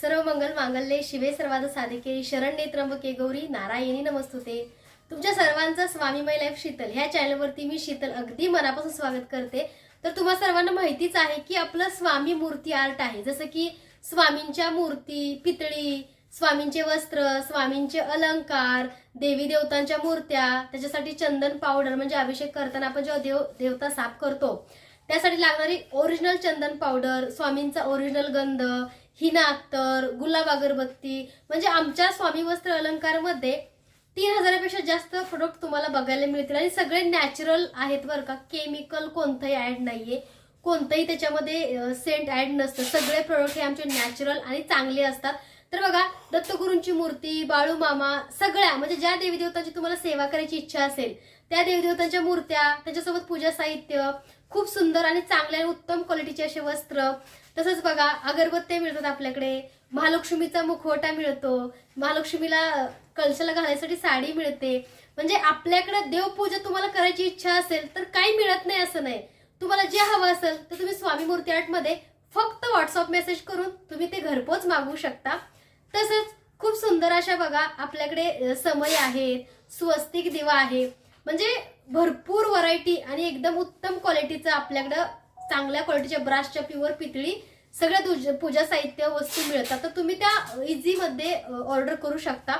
सर्व मंगल मांगल्ये शिवे सर्वाद साधिके शरण त्र्यंबके गौरी नारायणी नमस्तुते. तुमच्या सर्वांचं स्वामीमय लाईफ शीतल. ह्या चॅनलवरती मी शीतल अगदी मनापासून स्वागत करते. तर तुम्हा सर्वांना माहितीच आहे की आपलं स्वामी मूर्ती आर्ट आहे. जसं की स्वामींच्या मूर्ती पितळी स्वामींचे वस्त्र स्वामींचे अलंकार देवी देवतांच्या मूर्त्या त्याच्यासाठी चंदन पावडर म्हणजे अभिषेक करताना आपण जेव्हा देव देवता साफ करतो त्यासाठी लागणारी ओरिजिनल चंदन पावडर स्वामींचा ओरिजिनल गंध हिना अख्तर गुलाब अगरबत्ती म्हणजे आमच्या स्वामी वस्त्र अलंकारमध्ये तीन हजारापेक्षा जास्त प्रोडक्ट तुम्हाला बघायला मिळतील. आणि सगळे नॅचरल आहेत बरं का. केमिकल कोणतंही ऍड नाहीये. कोणतंही त्याच्यामध्ये सेंट ऍड नसतं. सगळे प्रोडक्ट हे आमचे नॅचरल आणि चांगले असतात. तर बघा दत्तगुरूंची मूर्ती बाळू मामा सगळ्या म्हणजे ज्या देवी देवतांची तुम्हाला सेवा करायची इच्छा असेल त्या देवी देवतांच्या मूर्त्या त्याच्यासोबत पूजा साहित्य खूप सुंदर आणि चांगले आणि उत्तम क्वालिटीचे असे वस्त्र तसंच बघा अगरबत्त्या मिळतात आपल्याकडे महालक्ष्मीचा मुखवटा मिळतो महालक्ष्मीला कलशाला घालायसाठी साडी मिळते. म्हणजे आपल्याकडे देवपूजा तुम्हाला करायची इच्छा असेल तर काही मिळत नाही असं नाही. तुम्हाला जे हवं असेल तर तुम्ही स्वामी मूर्ती आर्टमध्ये फक्त व्हॉट्सअप मेसेज करून तुम्ही ते घरपोच मागवू शकता. तसंच खूप सुंदर अशा बघा आपल्याकडे समय आहेत स्वस्तिक दिवा आहे. म्हणजे भरपूर व्हरायटी आणि एकदम उत्तम क्वालिटीचं आपल्याकडं चांगल्या क्वालिटीच्या ब्राशच्या प्युअर पितळी सगळ्या पूजा साहित्य वस्तू मिळतात. तर तुम्ही त्या इझीमध्ये ऑर्डर करू शकता.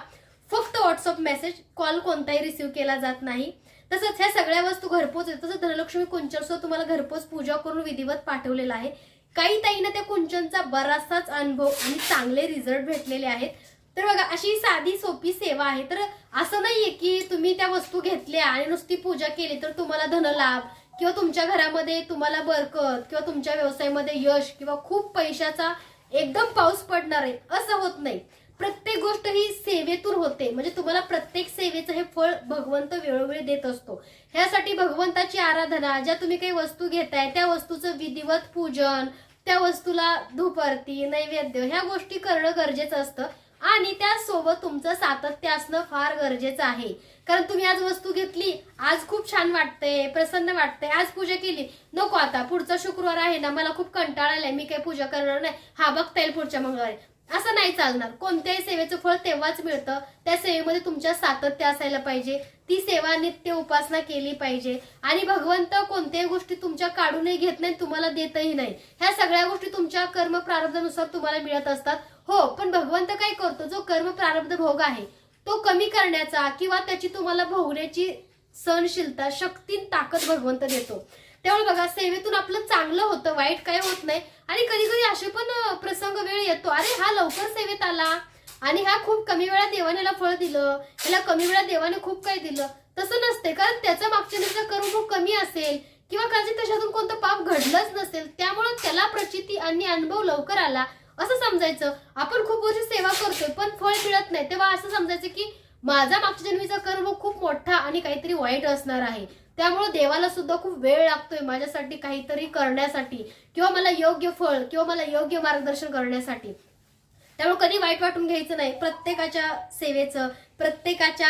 फक्त व्हॉट्सअप मेसेज कॉल कोणताही रिसिव्ह केला जात नाही. तसंच ह्या सगळ्या वस्तू घरपोच आहेत. तसं धनलक्ष्मी कुंचनसह तुम्हाला घरपोच पूजा करून विधिवत पाठवलेला आहे. काही ताईंना त्या कुंचनचा बराचसाच अनुभव आणि चांगले रिझल्ट भेटलेले आहेत. तर बघा अशी साधी सोपी सेवा आहे. तर असं नाहीये की तुम्ही त्या वस्तू घेतल्या आणि नुसती पूजा केली तर तुम्हाला धनलाभ किंवा तुमच्या घरामध्ये तुम्हाला बरकत किंवा तुमच्या व्यवसायामध्ये यश किंवा खूप पैशाचा एकदम पाऊस पडणार आहे असं होत नाही. प्रत्येक गोष्ट ही सेवेतून होते. म्हणजे तुम्हाला प्रत्येक सेवेचं हे फळ भगवंत वेळोवेळी देत असतो. ह्यासाठी भगवंताची आराधना ज्या तुम्ही काही वस्तू घेताय त्या वस्तूचं विधिवत पूजन त्या वस्तूला धूप आरती नैवेद्य ह्या गोष्टी करणं गरजेचं असतं. आणि त्यासोबत तुमचं सातत्य असणं फार गरजेचं आहे. कारण तुम्ही आज वस्तू घेतली आज खूप छान वाटतंय प्रसन्न वाटतंय आज पूजा केली. नको आता पुढचा शुक्रवार आहे ना मला खूप कंटाळा आलाय मी काही पूजा करणार नाही. हा बघता येईल पुढच्या मंगळवारी. असं नाही चालणार. कोणत्याही सेवेचं फळ तेव्हाच मिळतं. त्या सेवेमध्ये तुमच्या सातत्य असायला पाहिजे. ती सेवा नित्य उपासना केली पाहिजे. आणि भगवंत कोणत्याही गोष्टी तुमच्या काढूनही घेत नाही तुम्हाला देतही नाही. ह्या सगळ्या गोष्टी तुमच्या कर्म प्रारब्धानुसार तुम्हाला मिळत असतात. हो पण भगवंत काय करतो? जो कर्म प्रारब्ध भोग आहे तो कमी करण्याचा किंवा त्याची तुम्हाला भोगण्याची सहनशीलता शक्ती ताकद भगवंत देतो. त्यामुळे बघा सेवेतून आपलं चांगलं होतं वाईट काय होत नाही. आणि कधी कधी असे पण प्रसंग वेळ येतो. अरे हा लवकर सेवेत आला. आणि हा खूप कमी वेळा देवाने याला फळ दिलं. याला कमी वेळा देवाने खूप काही दिलं. तसं नसते कारण त्याचा मागच्या दिवसा कर्म खूप कमी असेल किंवा कदाचित त्याच्यातून कोणतं पाप घडलंच नसेल त्यामुळे त्याला प्रचिती आणि अनुभव लवकर आला. असं समजायचं. आपण खूप वर्ष सेवा करतोय पण फळ मिळत नाही. तेव्हा असं समजायचं की माझा मागच्या जन्मीचा कर्म खूप मोठा आणि काहीतरी वाईट असणार आहे. त्यामुळे देवाला सुद्धा खूप वेळ लागतोय माझ्यासाठी काहीतरी करण्यासाठी किंवा मला योग्य फळ किंवा मला योग्य मार्गदर्शन करण्यासाठी. त्यामुळे कधी वाईट वाटून घ्यायचं नाही. प्रत्येकाच्या सेवेचं प्रत्येकाच्या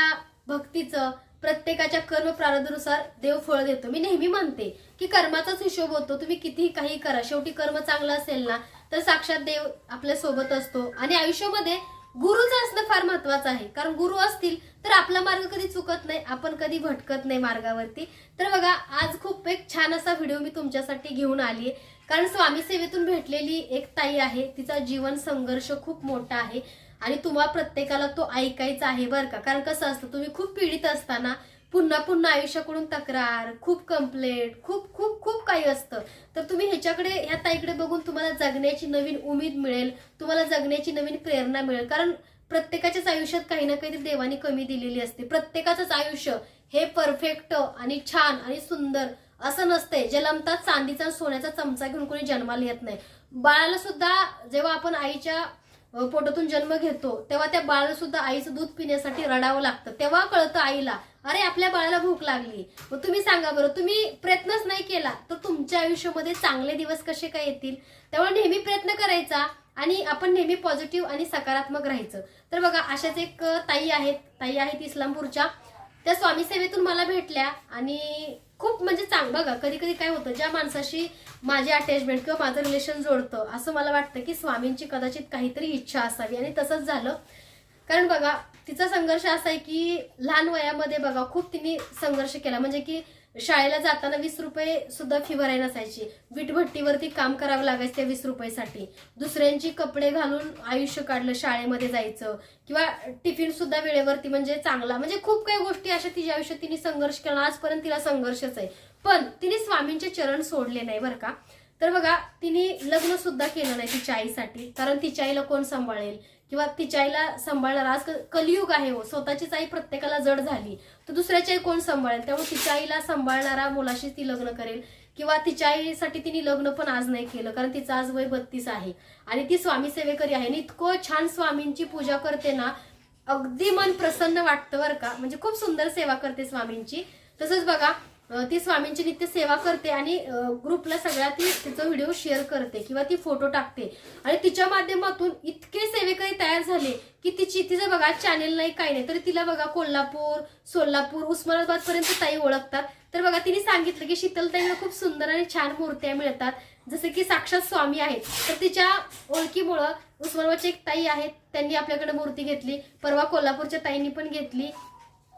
भक्तीचं प्रत्येकाच्या कर्म प्रारब्धानुसार देव फळ देतो. मी नेहमी म्हणते की कर्माचाच हिशोब होतो. तुम्ही कितीही काही करा. शेवटी कर्म चांगलं असेल ना तर साक्षात देव आपल्यासोबत असतो. आणि आयुष्यामध्ये गुरुचं असणं फार महत्वाचं आहे. कारण गुरु असतील तर आपला मार्ग कधी चुकत नाही आपण कधी भटकत नाही मार्गावरती. तर बघा आज खूप एक छान असा व्हिडिओ मी तुमच्यासाठी घेऊन आली आहे कारण स्वामी सेवेतून भेटलेली एक ताई आहे तिचा जीवन संघर्ष खूप मोठा आहे. आणि तुम्हाला प्रत्येकाला तो ऐकायचा आहे बरं का? कारण कसं असतं तुम्ही खूप पीडित असताना पुन्हा पुन्हा आयुष्याकडून तक्रार खूप कंप्लेंट खूप खूप खूप काही असतं. तर तुम्ही ह्याच्याकडे ह्या ताईकडे बघून तुम्हाला जगण्याची नवीन उमेद मिळेल तुम्हाला जगण्याची नवीन प्रेरणा मिळेल. कारण प्रत्येकाच्याच आयुष्यात काही ना काहीतरी देवाने कमी दिलेली असते. प्रत्येकाचंच आयुष्य हे परफेक्ट आणि छान आणि सुंदर असं नसतंय. जलमतात चांदीचा सोन्याचा चमचा घेऊन कोणी जन्माला येत नाही. बाळाला सुद्धा जेव्हा आपण आईच्या पोटातून जन्म घेतो तेव्हा त्या बाळाला सुद्धा आईचं दूध पिण्यासाठी रडावं लागतं. तेव्हा कळतं आईला अरे आपल्या बाळाला भूक लागली. मग तुम्ही सांगा बरं तुम्ही प्रयत्नच नाही केला तर तुमच्या आयुष्यामध्ये चांगले दिवस कसे काय येतील? त्यामुळे नेहमी प्रयत्न करायचा आणि आपण नेहमी पॉझिटिव्ह आणि सकारात्मक राहायचं. तर बघा अशाच एक ताई आहेत. ताई आहेत इस्लामपूरच्या. त्या स्वामी सेवेतून मला भेटल्या आणि खूप म्हणजे चांग बघा कधी कधी काय होतं ज्या माणसाशी माझे अटॅचमेंट किंवा माझं रिलेशन जोडतं असं मला वाटतं की स्वामींची कदाचित काहीतरी इच्छा असावी. आणि तसंच झालं. कारण बघा तिचा संघर्ष असा आहे की लहान वयामध्ये बघा खूप तिने संघर्ष केला. म्हणजे की शाळेला जाताना वीस रुपये सुद्धा फी भराय नसायची. वीटभट्टीवरती काम करावं लागायचं त्या वीस रुपयासाठी. दुसऱ्यांची कपडे घालून आयुष्य काढलं शाळेमध्ये जायचं. किंवा टिफिन सुद्धा वेळेवरती म्हणजे चांगला. म्हणजे खूप काही गोष्टी अशा तिच्या आयुष्यात तिने संघर्ष केला. आजपर्यंत तिला संघर्षच आहे. पण तिने स्वामींचे चरण सोडले नाही बरं का. तर बघा तिने लग्न सुद्धा केलं नाही तिच्या आईसाठी. कारण तिच्या आईला कोण सांभाळेल? किंवा तिच्या आईला सांभाळणार. आज कलियुग आहे हो. स्वतःचीच आई प्रत्येकाला जड झाली तर दुसऱ्याची आई कोण सांभाळेल? त्यामुळे तिच्या आईला सांभाळणारा मुलाशी ती लग्न करेल. किंवा तिच्या आईसाठी तिने लग्न पण आज नाही केलं कारण तिचं आज वय बत्तीस आहे. आणि ती स्वामी सेवेकरी आहे. आणि इतकं छान स्वामींची पूजा करते ना अगदी मन प्रसन्न वाटतं बरं का. म्हणजे खूप सुंदर सेवा करते स्वामींची. तसंच बघा ती स्वामींची नित्य सेवा करते आणि ग्रुपला सगळ्या ती तिचा व्हिडिओ शेअर करते किंवा ती फोटो टाकते. आणि तिच्या माध्यमातून इतके सेवेकरी तयार झाले की तिची तिचं बघा चॅनेल नाही काही नाही. तरी तिला बघा कोल्हापूर सोलापूर उस्मानाबाद पर्यंत ताई ओळखतात. तर बघा तिने सांगितलं की शीतलताईला खूप सुंदर आणि छान मूर्त्या मिळतात. जसे की साक्षात स्वामी आहेत. तर तिच्या ओळखीमुळं उस्मानाबादची एक ताई आहेत. त्यांनी आपल्याकडे मूर्ती घेतली. परवा कोल्हापूरच्या ताईंनी पण घेतली.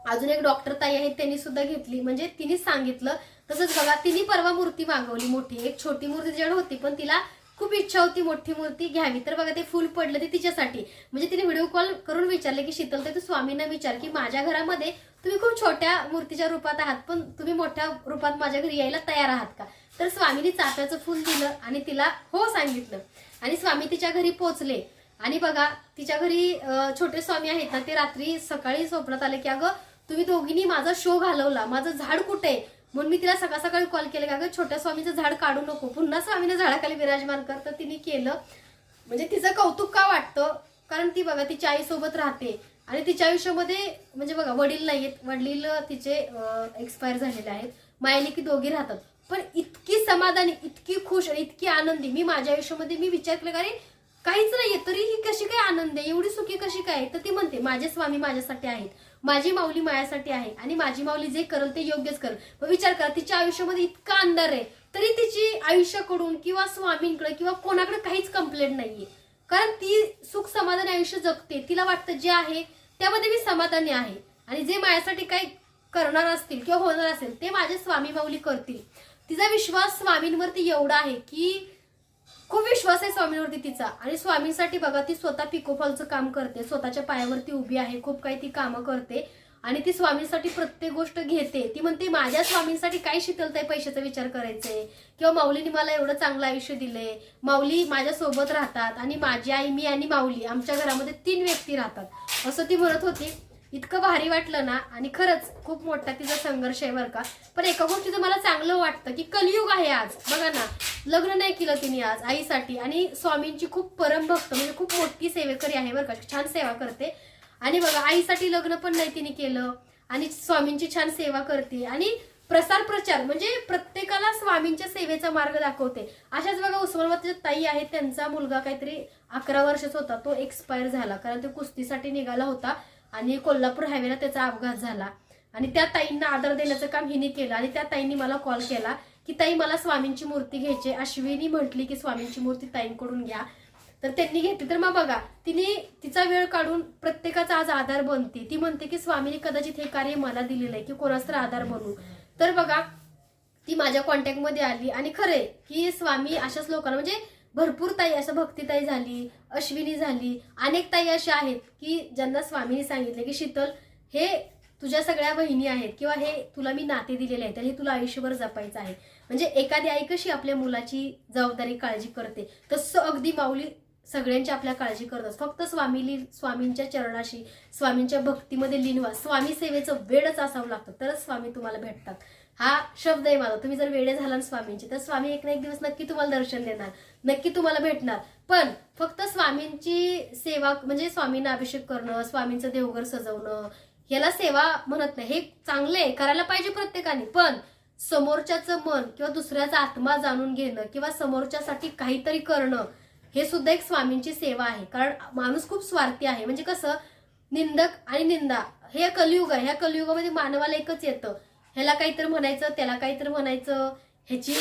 अजून एक डॉक्टर ताई आहेत त्यांनी सुद्धा घेतली. म्हणजे तिने सांगितलं तसंच बघा तिने परवा मूर्ती मागवली मोठी. एक छोटी मूर्ती जड होती पण तिला खूप इच्छा होती मोठी मूर्ती घ्यावी. तर बघा ते फुल पडलं ते तिच्यासाठी. म्हणजे तिने व्हिडिओ कॉल करून विचारले की शीतल तू स्वामींना विचार की माझ्या घरामध्ये तुम्ही खूप छोट्या मूर्तीच्या रूपात आहात पण तुम्ही मोठ्या रूपात माझ्या घरी यायला तयार आहात का? तर स्वामीने चाफ्याचं फुल दिलं आणि तिला हो सांगितलं. आणि स्वामी तिच्या घरी पोचले. आणि बघा तिच्या घरी छोटे स्वामी आहेत ना ते रात्री सकाळी स्वप्नात आले की अगं तुम्ही दोघींनी माझा शो घालवला. माझं झाड कुठे? आहे म्हणून मी तिला सकाळ सकाळी कॉल केला का अगं छोट्या स्वामीचं झाड काढू नको. पुन्हा स्वामीने झाडाखाली विराजमान कर. तर तिने केलं. म्हणजे तिचं कौतुक का वाटतं? कारण ती बघा तिच्या आईसोबत राहते. आणि तिच्या आयुष्यामध्ये म्हणजे बघा वडील नाहीयेत. वडील तिचे एक्सपायर झालेले आहेत. मायली की दोघी राहतात. पण इतकी समाधानी इतकी खुश आणि इतकी आनंदी मी माझ्या आयुष्यामध्ये मी विचार केला का अरे काहीच नाहीये. तरी ही कशी काय आनंद आहे? एवढी सुखी कशी काय तर ती म्हणते माझे स्वामी माझ्यासाठी आहेत. माझी माऊली माझ्यासाठी आहे आणि माझी माऊली जे करल ते योग्यच करल. मग विचार करा तिच्या आयुष्यामध्ये इतका अंधार आहे तरी तिची आयुष्याकडून किंवा स्वामींकडे किंवा कोणाकडे काहीच कंप्लेंट नाहीये. कारण ती सुख समाधानी आयुष्य जगते तिला वाटतं जे आहे त्यामध्ये मी समाधानी आहे. आणि जे माझ्यासाठी काही करणार असतील किंवा होणार असेल ते माझे स्वामी माऊली करतील. तिचा विश्वास स्वामींवरती एवढा आहे की खूप विश्वास आहे स्वामींवरती तिचा. आणि स्वामींसाठी बघा ती स्वतः पिकोफॉलचं काम करते. स्वतःच्या पायावरती उभी आहे खूप काही ती कामं करते. आणि ती स्वामींसाठी प्रत्येक गोष्ट घेते. ती म्हणते माझ्या स्वामींसाठी काय शीतलताय पैशाचा विचार करायचे? किंवा माऊलीने मला एवढं चांगलं आयुष्य दिलंय. माऊली माझ्या सोबत राहतात आणि माझी आई मी आणि माऊली आमच्या घरामध्ये तीन व्यक्ती राहतात. असं ती म्हणत होती. इतकं भारी वाटलं ना? आणि खरंच खूप मोठा तिचा संघर्ष आहे बरं का? पण एका गोष्टीचं मला चांगलं वाटतं की कलियुग आहे आज. बघा ना. लग्न नाही केलं तिने आज आईसाठी. आणि स्वामींची खूप परमभक्त म्हणजे खूप मोठी सेवेकरी आहे बरं का छान सेवा करते. आणि बघा आईसाठी लग्न पण नाही तिने केलं. आणि स्वामींची छान सेवा करते. आणि प्रसार प्रचार म्हणजे प्रत्येकाला स्वामींच्या सेवेचा मार्ग दाखवते. अशाच बघा उस्मानाबादच्या ताई आहेत त्यांचा मुलगा काहीतरी अकरा वर्षाचा होता तो एक्सपायर झाला. कारण तो कुस्तीसाठी निघाला होता आणि कोल्हापूर हायवेला त्याचा अपघात झाला. आणि त्या ताईंना आदर देण्याचं काम हिने केलं. आणि त्या ताईंनी मला कॉल केला. की ताई मला स्वामींची मूर्ती घ्यायची अश्विनी म्हटली की स्वामींची मूर्ती ताईंकडून घ्या. तर त्यांनी घेतली. तर मग बघा तिने तिचा वेळ काढून प्रत्येकाचा आज आधार बनते. ती म्हणते की स्वामीने कदाचित हे कार्य मला दिलेलं आहे की कोणाचा तर आधार बनू. तर बघा ती माझ्या कॉन्टॅक्टमध्ये आली आणि खरे की स्वामी अशाच लोकांना म्हणजे भरपूर ताई असं भक्तिताई झाली अश्विनी झाली अनेक ताई अशा आहेत की ज्यांना स्वामीने सांगितले की शीतल हे तुझ्या सगळ्या बहिणी आहेत किंवा हे तुला मी नाते दिलेले आहेत आणि हे तुला आयुष्यभर जपायचं आहे. म्हणजे एखादी आई कशी आपल्या मुलाची जबाबदारी काळजी करते? तसं अगदी माऊली सगळ्यांची आपल्या काळजी करतात फक्त स्वामीली स्वामींच्या चरणाशी स्वामींच्या भक्तीमध्ये लिनवा स्वामी सेवेचं वेळच असावं लागतं. तरच स्वामी तुम्हाला भेटतात. हा शब्द आहे माझा. तुम्ही जर वेळे झाला स्वामींची तर स्वामी एक ना एक दिवस नक्की तुम्हाला दर्शन देणार. नक्की तुम्हाला भेटणार. पण फक्त स्वामींची सेवा म्हणजे स्वामींना अभिषेक करणं स्वामींचं देवघर सजवणं याला सेवा म्हणत नाही. हे चांगलं आहे. करायला पाहिजे प्रत्येकाने. पण समोरच्याचं मन किंवा दुसऱ्याचा आत्मा जाणून घेणं किंवा समोरच्यासाठी काहीतरी करणं हे सुद्धा एक स्वामींची सेवा आहे. कारण माणूस खूप स्वार्थी आहे. म्हणजे कसं निंदक आणि निंदा हे कलियुग आहे. ह्या कलियुगामध्ये मानवाला एकच येतं. ह्याला काहीतरी म्हणायचं त्याला काहीतरी म्हणायचं ह्याची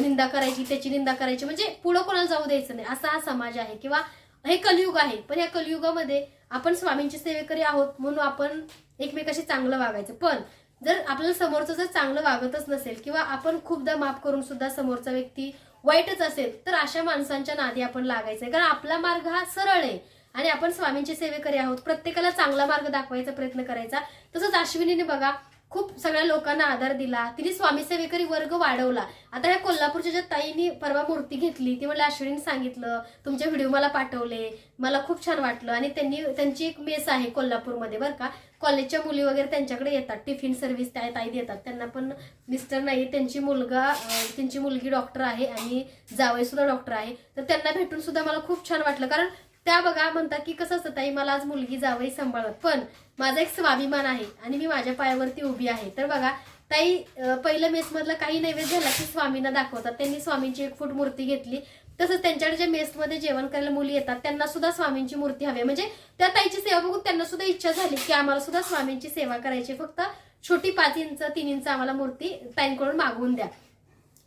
निंदा करायची त्याची निंदा करायची. म्हणजे पुढं कोणाला जाऊ द्यायचं नाही. असा हा समाज आहे. किंवा हे कलियुग आहे. पण या कलियुगामध्ये आपण स्वामींचे सेवेकरी आहोत म्हणून आपण एकमेकाशी चांगलं वागायचं. पण जर आपल्याला समोरचं जर चांगलं वागतच नसेल किंवा आपण खूपदा माफ करून सुद्धा समोरचा व्यक्ती वाईटच असेल तर अशा माणसांच्या नादी आपण लागायचं आहे. कारण आपला मार्ग हा सरळ आहे आणि आपण स्वामींचे सेवेकरी आहोत. प्रत्येकाला चांगला मार्ग दाखवायचा प्रयत्न करायचा. तसंच अश्विनीने बघा खूप सगळ्या लोकांना आधार दिला. तिने स्वामी सेवेकरी वर्ग वाढवला. आता ह्या कोल्हापूरच्या ज्या ताईंनी परवा मूर्ती घेतली ती मला अश्विनीने सांगितलं तुमचे व्हिडिओ मला पाठवले मला खूप छान वाटलं. आणि त्यांनी त्यांची एक मेस आहे कोल्हापूरमध्ये बरं का. कॉलेजच्या मुली वगैरे त्यांच्याकडे येतात टिफिन सर्व्हिस त्या ताई देतात. त्यांना पण मिस्टर नाही त्यांची मुलगा त्यांची मुलगी डॉक्टर आहे आणि जावई सुद्धा डॉक्टर आहे. तर त्यांना भेटून सुद्धा मला खूप छान वाटलं. कारण त्या बघा म्हणतात की कसं असतं ताई मला आज मुलगी जावई सांभाळत. पण माझा एक स्वाभिमान आहे आणि मी माझ्या पायावरती उभी आहे. तर बघा ताई पहिलं मेसमधलं काही नैवेद्य झाला की स्वामींना दाखवतात. त्यांनी स्वामींची एक फूट मूर्ती घेतली. तसंच त्यांच्याकडे जे मेसमध्ये जेवण करायला मुली येतात त्यांना सुद्धा स्वामींची मूर्ती हवी आहे. म्हणजे त्या ताईची सेवा बघून त्यांना सुद्धा इच्छा झाली की आम्हाला सुद्धा स्वामींची सेवा करायची आहे. फक्त छोटी पाच इंच तीन इंच आम्हाला मूर्ती ताईंकडून मागवून द्या.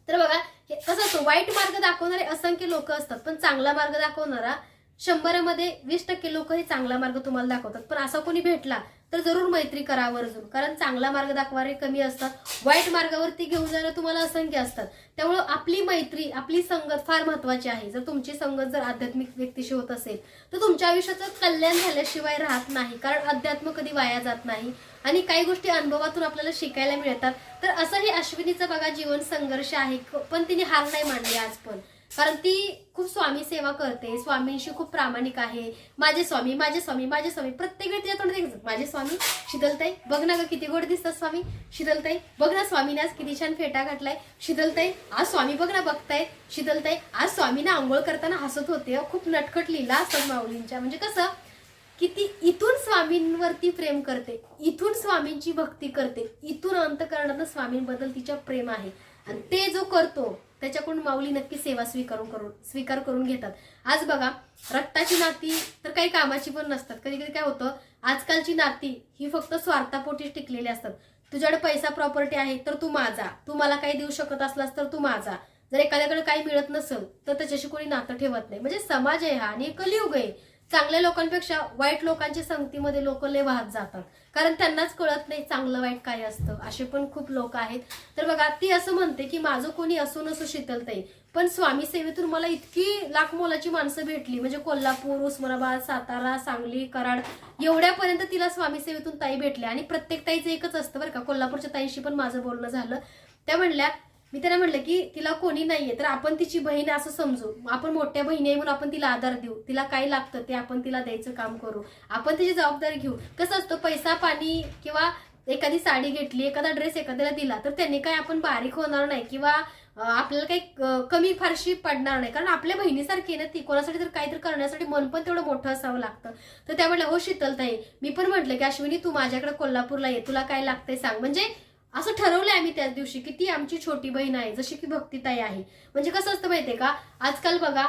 तर बघा हे कसं असतं. वाईट मार्ग दाखवणारे असंख्य लोक असतात पण चांगला मार्ग दाखवणारा शंभरामध्ये वीस टक्के लोक हे चांगला मार्ग तुम्हाला दाखवतात. पण असा कोणी भेटला तर जरूर मैत्री करा आवर्जून कारण चांगला मार्ग दाखवणारे कमी असतात. वाईट मार्गावरती घेऊन जाणं तुम्हाला असंख्य असतात. त्यामुळं आपली मैत्री आपली संगत फार महत्वाची आहे. जर तुमची संगत जर आध्यात्मिक व्यक्तीशी होत असेल तर तुमच्या आयुष्याचं कल्याण झाल्याशिवाय राहत नाही. कारण अध्यात्म कधी वाया जात नाही. आणि काही गोष्टी अनुभवातून आपल्याला शिकायला मिळतात. तर असं हे अश्विनीचं बघा जीवन संघर्ष आहे. पण तिने हार नाही मांडली आज पण. कारण ती खूप स्वामी सेवा करते स्वामींशी खूप प्रामाणिक आहे. माझे स्वामी माझे स्वामी माझे स्वामी. प्रत्येक वेळी तिच्या तोंडात माझे स्वामी शीतलताई बघ ना ग किती गोड दिसतात स्वामी. शीतलताई बघ ना स्वामीने आज किती छान फेटा घातलाय. शीतलताई आज स्वामी बघ ना बघताय. शीतलताई आज स्वामीने आंघोळ करताना हसत होते. खूप नटखट लिहिला असतात माऊलींच्या. म्हणजे कसं की ती इथून स्वामींवरती प्रेम करते इथून स्वामींची भक्ती करते इथून अंतकरणात स्वामींबद्दल तिच्या प्रेम आहे. आणि ते जो करतो त्याच्याकडून माऊली नक्की सेवा स्वीकारून करून स्वीकार करून घेतात. आज बघा रक्ताची नाती तर काही कामाची पण नसतात. कधी कधी काय होतं आजकालची नाती ही फक्त स्वार्थापोटीच टिकलेली असतात. तुझ्याकडे पैसा प्रॉपर्टी आहे तर तू माझा. तू मला काही देऊ शकत असलास तर तू माझा. जर एखाद्याकडे काही मिळत नसेल तर त्याच्याशी कोणी नातं ठेवत नाही. म्हणजे समाज आहे हा आणि कलियुग आहे. चांगल्या लोकांपेक्षा वाईट लोकांच्या संगतीमध्ये लोक लय वाहत जातात. कारण त्यांनाच कळत नाही चांगलं वाईट काय असतं. असे पण खूप लोक आहेत. तर बघा ती असं म्हणते की माझं कोणी असो नसो शीतलताई पण स्वामी सेवेतून मला इतकी लाख मोलाची माणसं भेटली. म्हणजे कोल्हापूर उस्मानाबाद सातारा सांगली कराड एवढ्यापर्यंत तिला स्वामी सेवेतून ताई भेटल्या. आणि प्रत्येक ताईचं एकच असतं बरं का. कोल्हापूरच्या ताईशी पण माझं बोलणं झालं. त्या म्हणल्या मी त्यांना म्हटलं की तिला कोणी नाहीये तर आपण तिची बहीण असं समजू. आपण मोठ्या बहिणी आहे म्हणून आपण तिला आधार देऊ. तिला काय लागतं ते आपण तिला द्यायचं काम करू. आपण तिची जबाबदारी घेऊ. कसं असतं पैसा पाणी किंवा एखादी साडी घेतली एखादा ड्रेस एखाद्याला दिला तर त्यांनी काय आपण बारीक होणार नाही किंवा आपल्याला काही कमी फारशी पडणार नाही. कारण आपल्या बहिणीसारखी आहे ना ती. कोणासाठी तर काहीतरी करण्यासाठी मन पण तेवढं मोठं असावं लागतं. तर त्या म्हटलं हो शीतलताई मी पण म्हटलं की अश्विनी तू माझ्याकडे कोल्हापूरला ये. तुला काय लागतंय सांग. म्हणजे असं ठरवलंय आम्ही त्याच दिवशी की ती आमची छोटी बहीण आहे जशी की भक्तिताई आहे. म्हणजे कसं असतं माहितीये का आजकाल बघा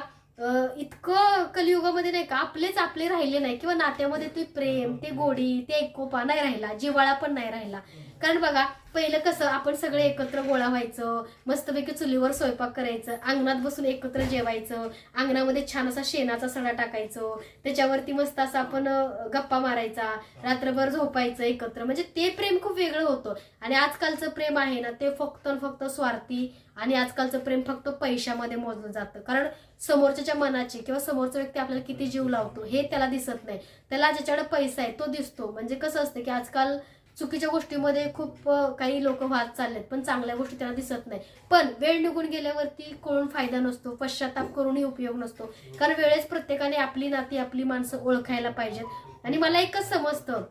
इतकं कलियुगामध्ये नाही का आपलेच आपले राहिले नाही किंवा नात्यामध्ये ते प्रेम ते गोडी ते एकोपा नाही राहिला जिव्हाळा पण नाही राहिला. कारण बघा पहिलं कसं आपण सगळे एकत्र गोळा व्हायचं मस्तपैकी चुलीवर स्वयंपाक करायचं अंगणात बसून एकत्र जेवायचं अंगणामध्ये छान असा शेणाचा सडा टाकायचो त्याच्यावरती मस्त असं आपण गप्पा मारायचा रात्रभर झोपायचं एकत्र. म्हणजे ते प्रेम खूप वेगळं होतं. आणि आजकालचं प्रेम आहे ना ते फक्त फक्त स्वार्थी आणि आजकालचं प्रेम फक्त पैशामध्ये मोजलं जातं. कारण समोरच्याच्या मनाची किंवा समोरचा व्यक्ती आपल्याला किती जीव लावतो हे त्याला दिसत नाही. त्याला ज्याच्याकडे पैसा आहे तो दिसतो. म्हणजे कसं असतं की आजकाल चुकीच्या गोष्टीमध्ये खूप काही लोक वाद चाललेत पण चांगल्या गोष्टी त्यांना दिसत नाही. पण वेळ निघून गेल्यावरती कोण फायदा नसतो पश्चाताप करूनही उपयोग नसतो. कारण वेळेस प्रत्येकाने आपली नाती आपली माणसं ओळखायला पाहिजेत. आणि मला एकच समजतं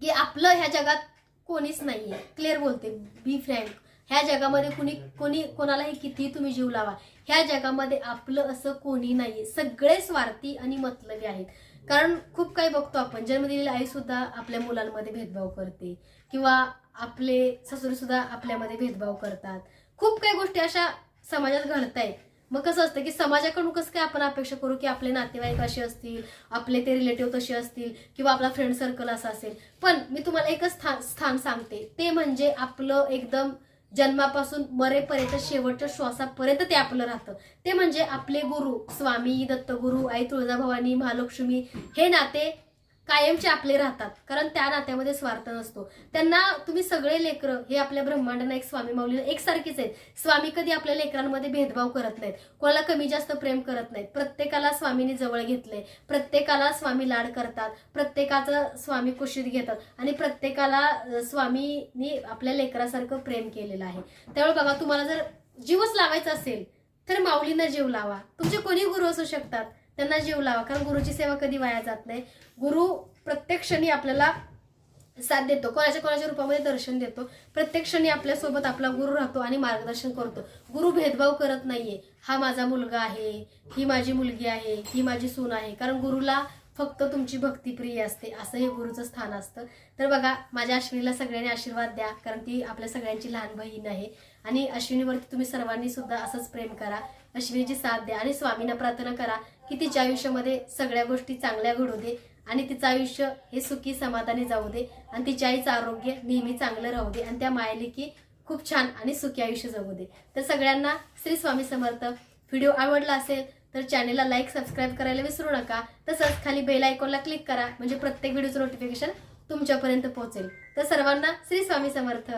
की आपलं ह्या जगात कोणीच नाहीये. क्लिअर बोलते बी फ्रँक ह्या जगामध्ये कुणी कोणी कोणालाही कितीही तुम्ही जीव लावा ह्या जगामध्ये आपलं असं कोणी नाहीये. सगळे स्वार्थी आणि मतलबी आहेत. कारण खूप काही बघतो आपण. जन्म दिलेली आई सुद्धा आपल्या मुलांमध्ये भेदभाव करते किंवा आपले ससुर सुद्धा आपल्यामध्ये भेदभाव करतात. खूप काही गोष्टी अशा समाजात घडतायत. मग कसं असतं की समाजाकडून कसं काय आपण अपेक्षा करू की आपले नातेवाईक असे असतील आपले ते रिलेटिव्ह तसे असतील किंवा आपला फ्रेंड सर्कल असा असेल. पण मी तुम्हाला एकच स्थान स्थान सांगते. ते म्हणजे आपलं एकदम जन्मापासून मरेपर्यंत शेवटच्या श्वासापर्यंत ते आपलं राहतं. ते म्हणजे आपले गुरु स्वामी दत्तगुरु आई तुळजाभवानी महालक्ष्मी हे नाते कायमचे आपले राहतात. कारण त्या नात्यामध्ये स्वार्थ नसतो. त्यांना तुम्ही सगळे लेकरं हे आपल्या ब्रह्मांडांना एक स्वामी माऊली एकसारखीच आहेत. स्वामी कधी आपल्या लेकरांमध्ये भेदभाव करत नाहीत. कोणाला कमी जास्त प्रेम करत नाहीत. प्रत्येकाला स्वामीने जवळ घेतले प्रत्येकाला स्वामी लाड करतात. प्रत्येकाचं स्वामी कुशीत घेतात. आणि प्रत्येकाला स्वामीनी आपल्या लेकरासारखं प्रेम केलेलं आहे. त्यामुळे बघा तुम्हाला जर जीवच लावायचा असेल तर माऊलींना जीव लावा. तुमचे कोणी गुरु असू शकतात? त्यांना जीव लावा. कारण गुरुची सेवा कधी वाया जात नाही. गुरु प्रत्येक क्षणी आपल्याला साथ देतो. कोणाच्या कोणाच्या रूपामध्ये दर्शन देतो. प्रत्येक क्षणी आपल्यासोबत आपला गुरु राहतो आणि मार्गदर्शन करतो. गुरु भेदभाव करत नाहीये. हा माझा मुलगा आहे. ही माझी मुलगी आहे. ही माझी सून आहे. कारण गुरुला फक्त तुमची भक्तिप्रिय असते असं हे गुरुचं स्थान असतं. तर बघा माझ्या अश्विनीला सगळ्यांनी आशीर्वाद द्या कारण ती आपल्या सगळ्यांची लहान बहीण आहे. आणि अश्विनीवरती तुम्ही सर्वांनी सुद्धा असंच प्रेम करा. अश्विनीची साथ द्या आणि स्वामींना प्रार्थना करा की तिच्या आयुष्यामध्ये सगळ्या गोष्टी चांगल्या घडू दे आणि तिचं आयुष्य हे सुखी समाधानी जाऊ दे आणि तिच्या आईचं आरोग्य नेहमी चांगलं राहू दे आणि त्या मायली की खूप छान आणि सुखी आयुष्य जगू दे. तर सगळ्यांना श्री स्वामी समर्थ. व्हिडिओ आवडला असेल तर चॅनेलला लाईक सबस्क्राईब करायला विसरू नका. तसंच खाली बेल आयकॉनला क्लिक करा. म्हणजे प्रत्येक व्हिडिओचं नोटिफिकेशन तुमच्यापर्यंत पोहोचेल. तर सर्वांना श्री स्वामी समर्थ.